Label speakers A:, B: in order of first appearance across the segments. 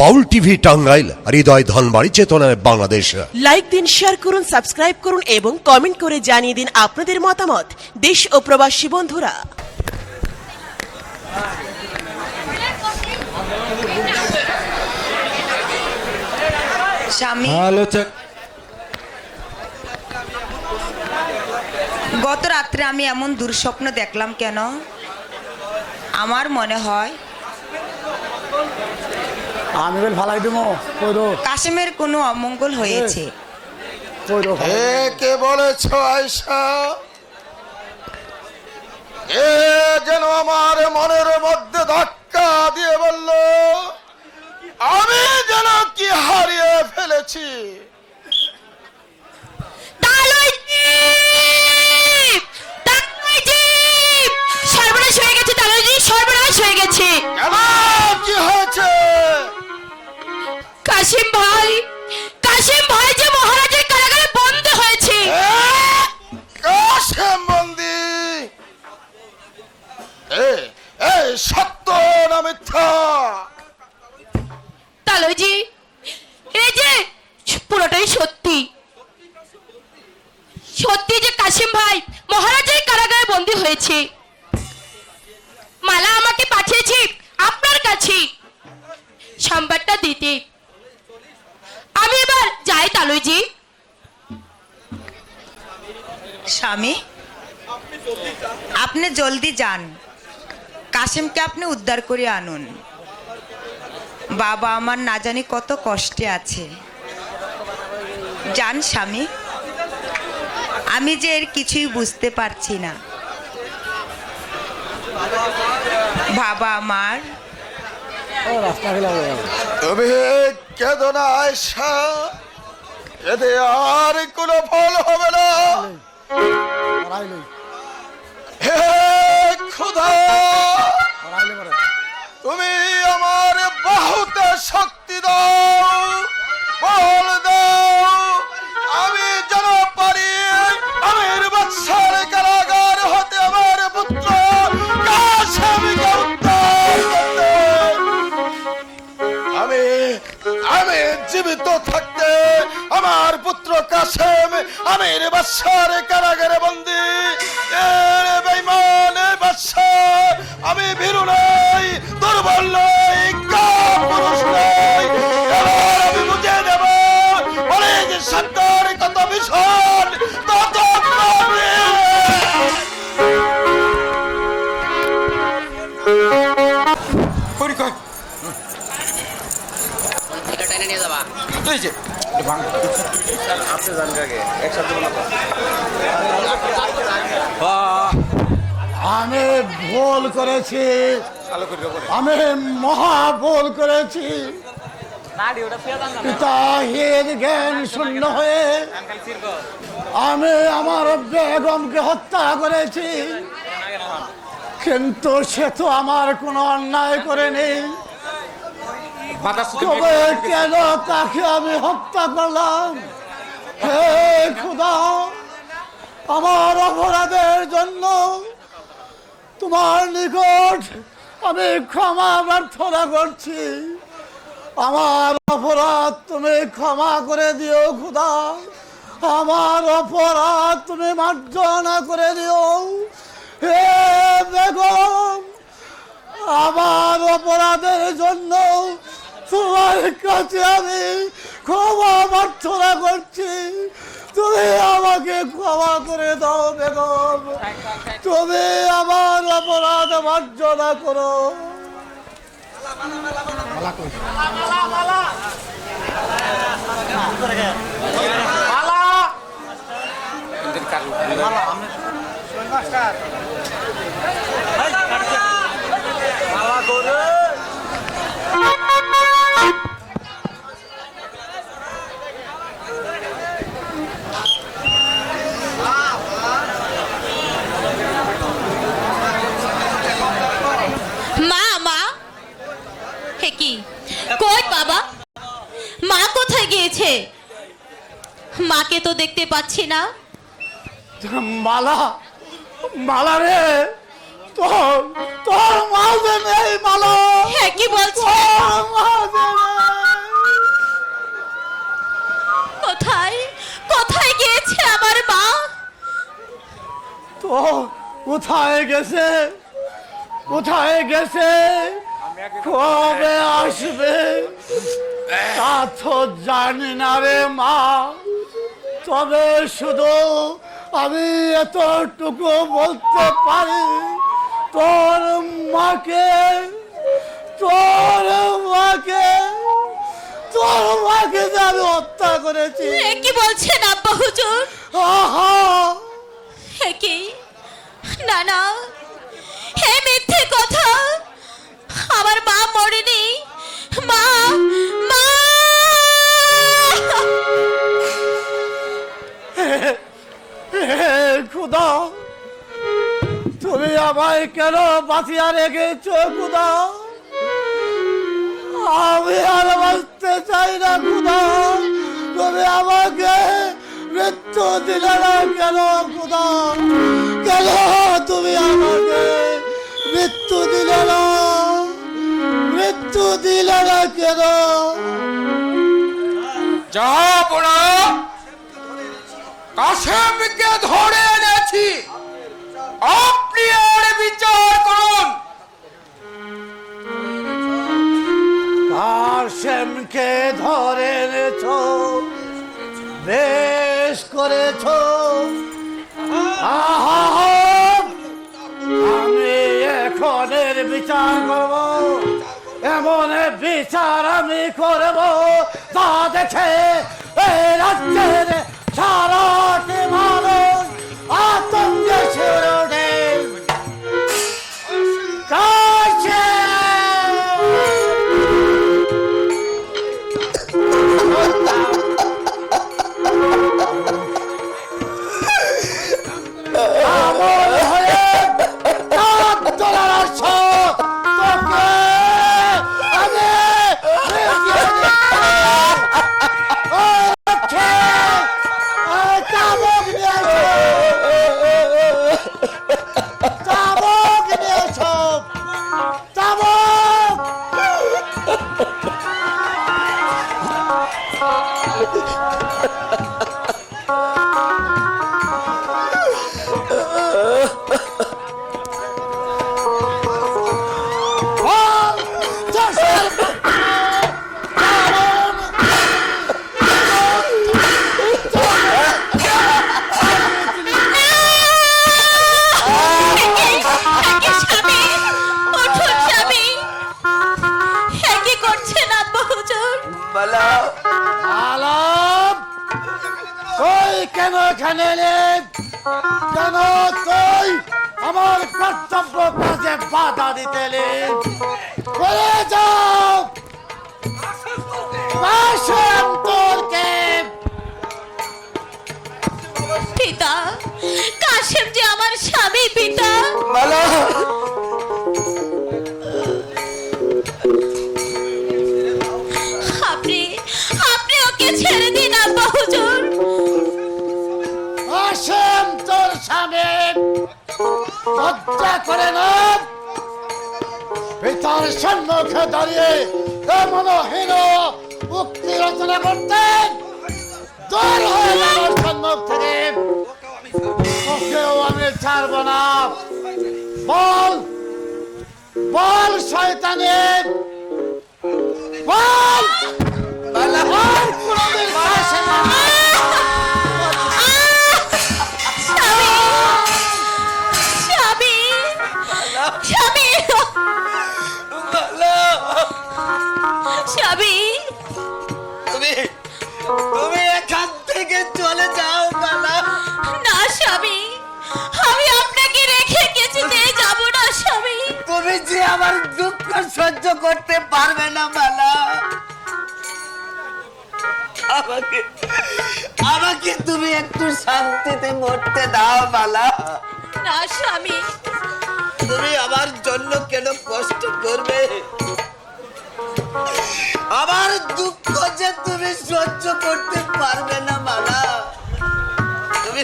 A: বাউল TV Tangail হৃদয় ধনবাড়ি চেতনায় Bangladesh.
B: Like দিন share করুন সাবস্ক্রাইব করুন এবং কমেন্ট করে জানিয়ে দিন আপনাদের মতামত। দেশ ও প্রবাসী বন্ধুরা।
C: স্বামী। গত রাত্রে আমি এমন দুঃস্বপ্ন দেখলাম কেন? আমার মনে হয়
D: আমি বল ফালাই দিব কইরো
C: কাশেমের কোনো অমঙ্গল হয়েছে।
D: কইরো
E: হে কে বলেছ আয়শা? এ যেন আমার মনের মধ্যে ধাক্কা দিয়ে বলল আমি যেন কি হারিয়ে ফেলেছি?
C: যান। কাশেমকে আপনি উদ্ধার করে আনুন। বাবা আমার না জানি কত কষ্টে আছে। যান স্বামী। আমি যে এর কিছুই বুঝতে পারছি না। বাবা আমার।
E: কেঁদো না আয়সা এতে আর কোনো ফল হবে না। হে খোদা তুমি আমার বাহুতে শক্তি দাও বল দাও। আমি যেন পারি আমির বাচ্চার কারাগার হতে আমার পুত্র কাশেমকে আমি জীবিত থাকতে আমার পুত্র কাশেম আমের বাসার কারাগারে বন্দি। আমি ভীরু নই, দুর্বল নই, কাপুরুষ নই। আমি
D: ভুল করেছি। আমি মহা ভুল করেছি। জ্ঞান আমি আমার বেগমকে হত্যা করেছি। কিন্তু সে তো আমার কোনো অন্যায় করেনি। তবে কেন তাকে আমি হত্যা করলাম? হে খুদা আমার অপরাধের জন্য তোমার নিকট আমি ক্ষমা প্রার্থনা করছি। আমার অপরাধ তুমি ক্ষমা করে দিও খুদা। আমার অপরাধ তুমি মার্জনা করে দিও। হে বেগম আমার অপরাধের জন্য তোমার কাছে আমি ক্ষমা প্রার্থনা করছি। তুমি আমাকে ক্ষমা করে দাও, বেগম। তুমি আমার অপরাধ মার্জনা করো।
F: মা কই বাবা? মা কোথায় গিয়েছে? মাকে তো দেখতে পাচ্ছি না।
D: মালা মালা রে তোর তোর মা যে নেই মালা।
F: হ্যাঁ কি বলছো?
D: কোথায়? কোথায় গিয়েছে আমার মা? তো কোথায় গেছে? কোথায় গেছে? কবে আসবে? তা তো জানি না রে মা। তবে শুধু আমি এতটুকু বলতে পারি তোর মাকে তোর মাকে তোর মাকে যে আমি হত্যা করেছি।
F: কি বলছেন আব্বা হুজুর?
D: আহা!
F: কি? না না। হে মিথ্যে কথা। আমার মা মরেনি। মা মা!
D: খুদা, তুমি আমায় কেন বাঁচিয়া রেখেছ, খুদা? আমি আর বাঁচতে চাই না, খুদা। তুমি আমাকে মৃত্যু দিলে না কেন, খুদা? কেন তুমি আমাকে মৃত্যু দিলে না মৃত্যু দিলে না কেন
G: যাহাপনা কাশেমকে ধরে এনেছি। আপনি আর বিচার করুন।
D: কাশেমকে ধরে এনেছ বেশ করেছ। আহা! আমি এখন এর বিচার করব। এমন বিচার আমি করব তা দেখে এই সারাটি ハハハハ! আমার
F: স্বামী পিতা। আপনি আপনি ওকে ছেড়ে দিন আব্বা হুজুর
D: তোর স্বামী। লজ্জা করে না? পিতার সম্মুখে দাঁড়িয়ে এমন হীন উক্তি রচনা করতেন। তোর হয়ে সম্মুখ থেকে। তোকেও আমি ছাড়ব না। বল বল শয়তানের বল। বল।
G: পারবে না বালা আমাকে আমাকে তুমি একটু শান্তিতে মরতে দাও বালা
F: না স্বামী।
G: তুমি আমার জন্য কেন কষ্ট করবে? আমার দুঃখ যে তুমি সহ্য করতে পারবে না মালা। তুমি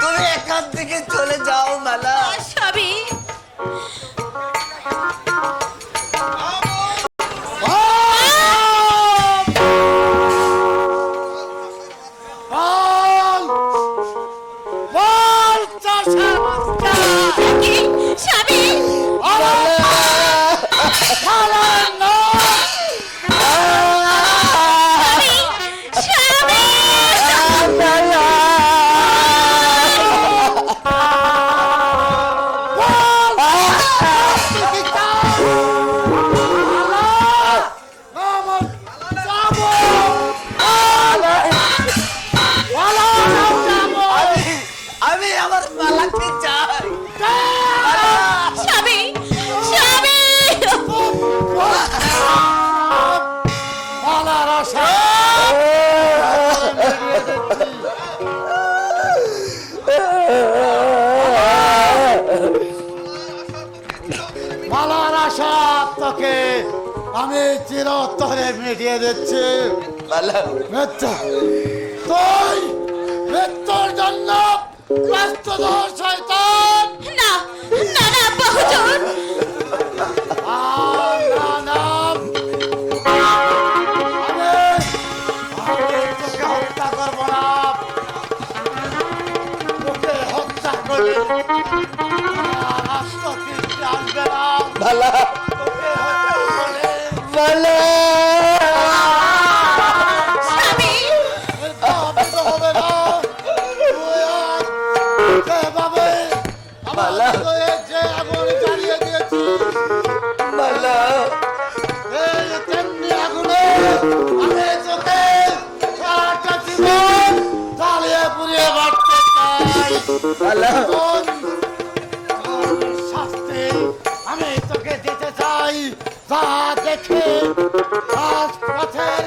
G: তুমি এখান থেকে চলে যাও মালা।
F: স্বামী।
D: তোমাকে আমি চিরতরে মিটিয়ে দিচ্ছি। তুই মৃত্যুর জন্য প্রস্তুত শয়তান।
F: না না না
D: বহুজন শাস্তি আমি তোকে দিতে চাই যা দেখে রাজপথের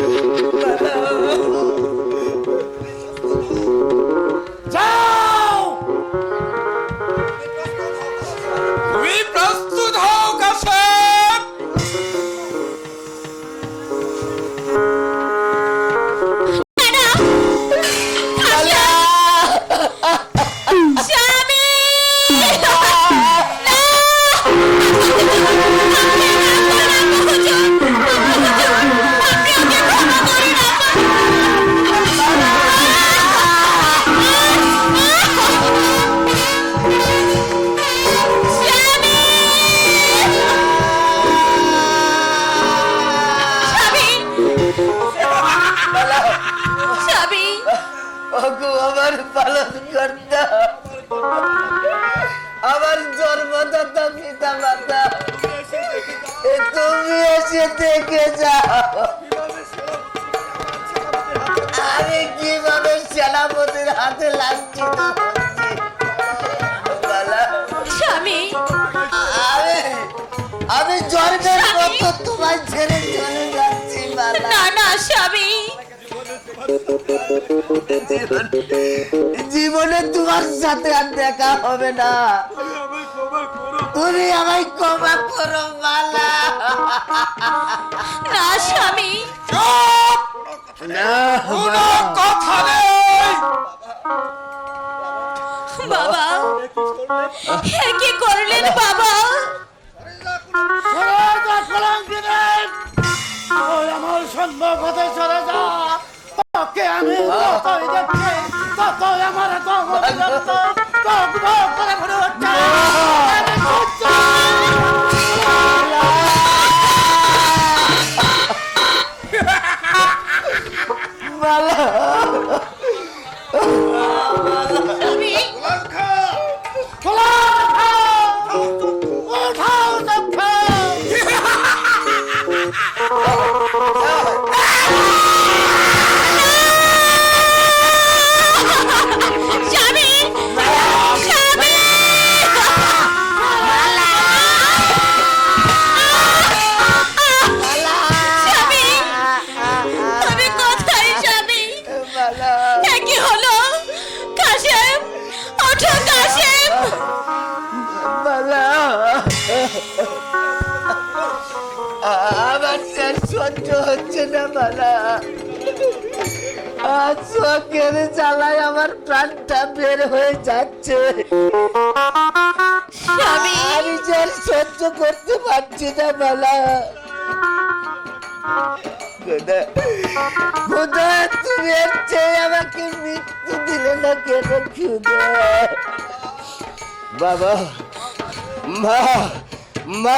D: Thank you. না
F: না
G: জীবনে তোমার সাথে আর দেখা হবে না। তুমি আমায় ক্ষমা করো মালা।
F: না স্বামী।
E: কথা নেই।
F: বাবা কি করলেন বাবা?
D: আমার সম্ভবতে সরে যা। তোকে আমি ততই দেখছি ততই আমার
F: Come
G: on! আমার প্রাণটা বের হয়ে যাচ্ছে। আমি যে সহ্য করতে পারছি না বালা আমাকে মৃত্যু দিলে না কেন খুদা বাবা মা মা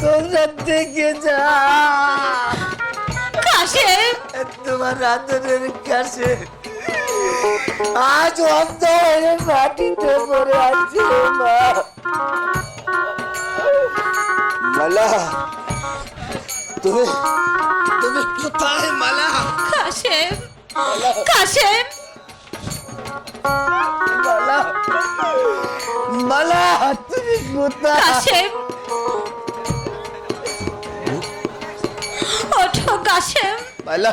G: তোমরা দেখে যা
F: কাশেম
G: তোমার রাধনের কাছে আজ অন্ধ হয়ে মাটিতে পড়ে আছে মা। মালা তুমি তুমি কোথায় মালা?
F: কাশেম কাশেম
G: মালা মালা তুমি কোথায়?
F: কাশেম
G: মালা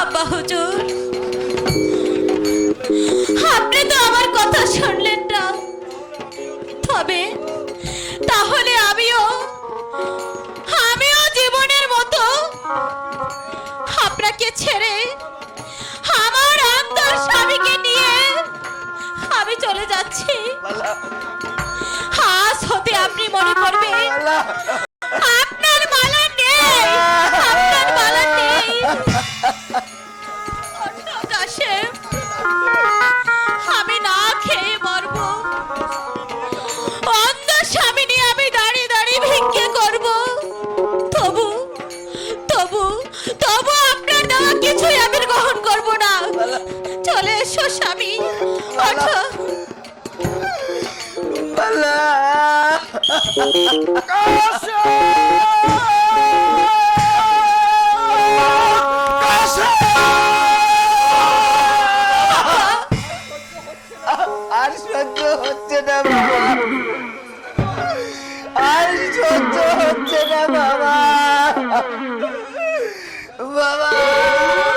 F: আব্বা হুজুর। আপনি তো আমার কথা শুনলেন না। তবে তাহলে আমিও আমিও জীবনের মতো আপনাকে ছেড়ে আমার অন্তর স্বামীকে নিয়ে আমি চলে যাচ্ছি। আজ হতে আপনি মনে করবেন এসো স্বামী? ওঠো।
G: আর সহ্য হচ্ছে না বাবা। আর সহ্য হচ্ছে না বাবা বাবা। বাবা।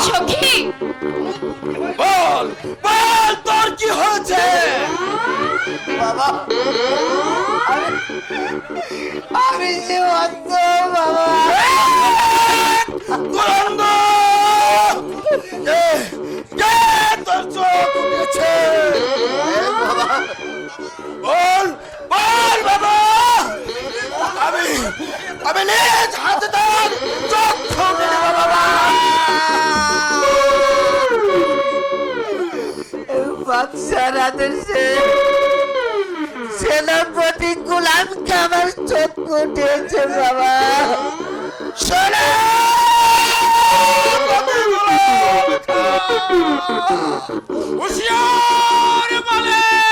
F: সখী
E: বল বল তোর কি হয়েছে?
G: বাবা আমি- যে অন্ধ বাবা
E: তোর চোখ উঠেছে? বল বল বাবা। আমি আমি নিজ হাতে তোর চক্ষু মেরে দেবো বাবা।
G: বাদশার আদেশে সেনাপতি গোলাম কামার চোখ উঠেছে বাবা।
E: শোনে হুশিয়ার আমের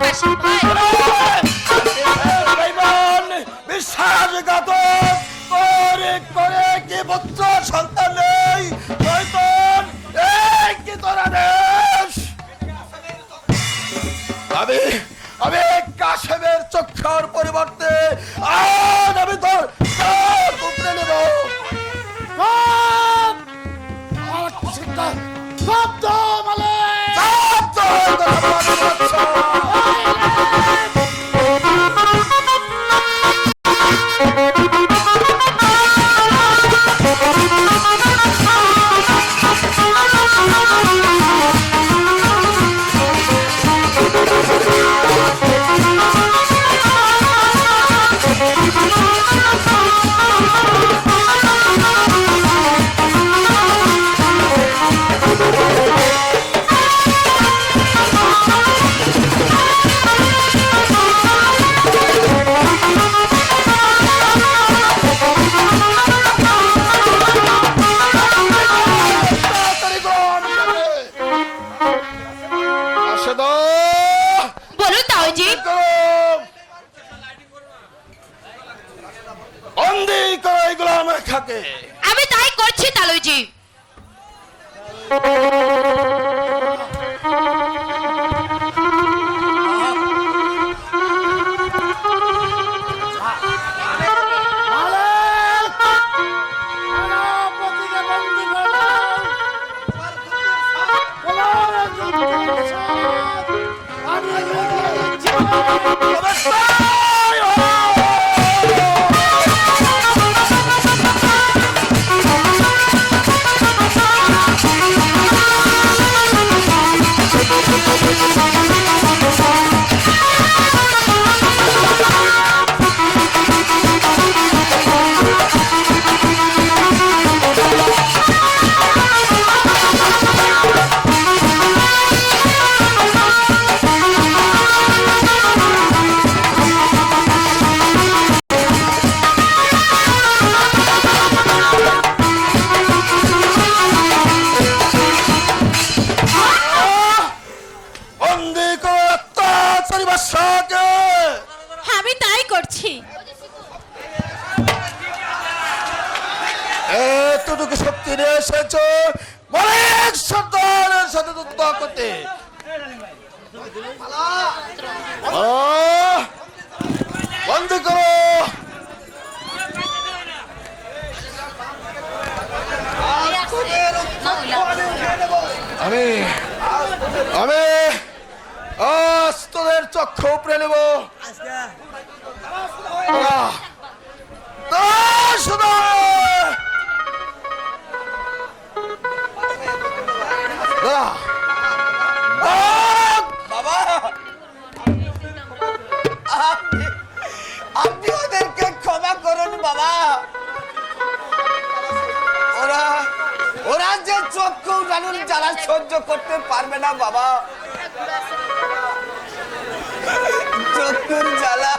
F: কাশেম ভাই Yeah. করছি
E: এতটুকু শক্তি নিয়ে অনেক সন্তানের সাথে করতে! বন্ধ করো। আমি আমি আজ তোদের চক্ষু উপরে নেব।
G: চক্ষু জানুন যারা সহ্য করতে পারবে না বাবা চক্ষুর জ্বালা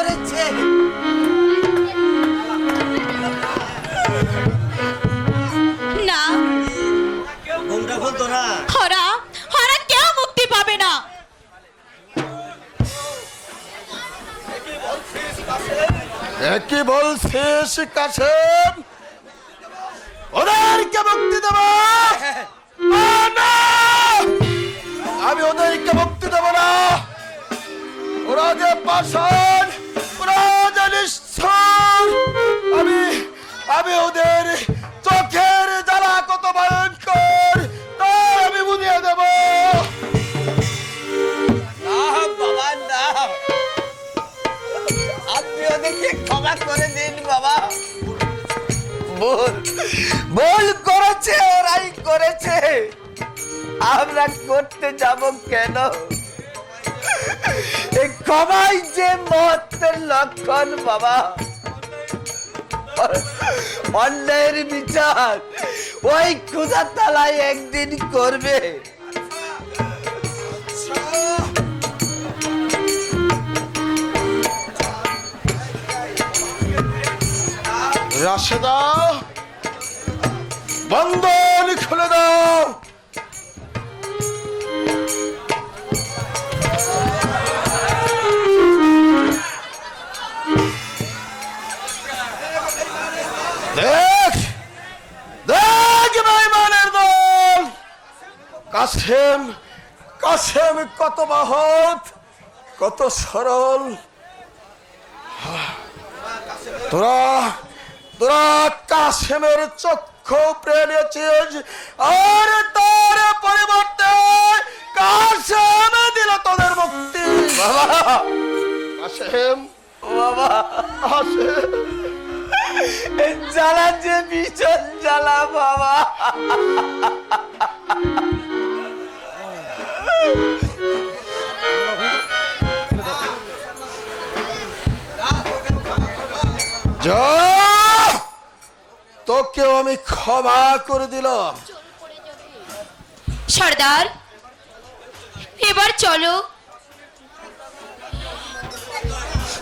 G: করেছে।
F: না।
G: ঘুমটা বলতো না।
F: হরা হরা কেউ মুক্তি পাবে না।
E: একই বলছিস ওদেরকে মুক্তি দেব। আমি ওদেরকে মুক্তি দেব না। ওরা যে পাষাণ আমি ওদের চোখের জ্বালা কত ভয়ঙ্কর আমি বুঝিয়ে দেব।
G: ভুল ভুল করেছে, ওরাই করেছে। আমরা করতে যাব কেন? যে লক্ষণ, বাবা। অন্যায়ের বিচার। ওই ক্ষুধা তালায় একদিন করবে।
E: রাশেদা বন্ধন কাসেম কাসেম কত মহৎ, কত সরল। তোরা তোরা কাশেমের চক্ষু প্রেনেছিস আর তার পরিবর্তে কাশেম দিল তোদের মুক্তি। বাবা কাশেম
G: বাবা এই জ্বালা যে ভীষণ জ্বালা, বাবা।
E: তোকেও আমি ক্ষমা করে দিলাম।
F: সর্দার এবার চলো।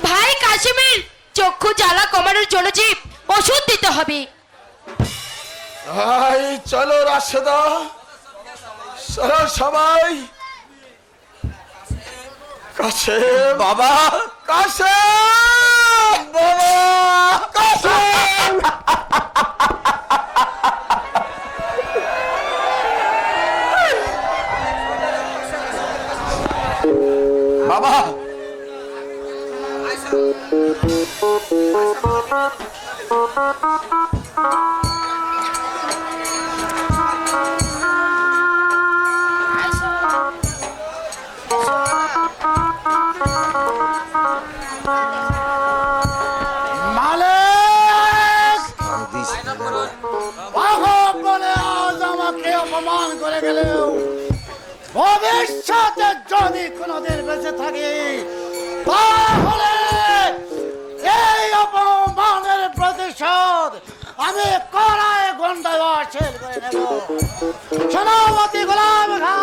F: ভাই কাশিমের চক্ষু জ্বালা কমানোর জন্য যে ওষুধ দিতে হবে।
E: ভাই চলো রাশেদা। চলো সবাই। কাছে
G: বাবা।
E: কাছে
G: বাবা!
E: কাছে
G: বাবা
D: মালিক গেলেও ভবিষ্যতে যদি কোনোদিন বেঁচে থাকি, তাহলে এই অপমানের প্রতিশোধ আমি কড়ায় গন্ডায় হাসিল করে নেব। সোনামতি গোলাম খা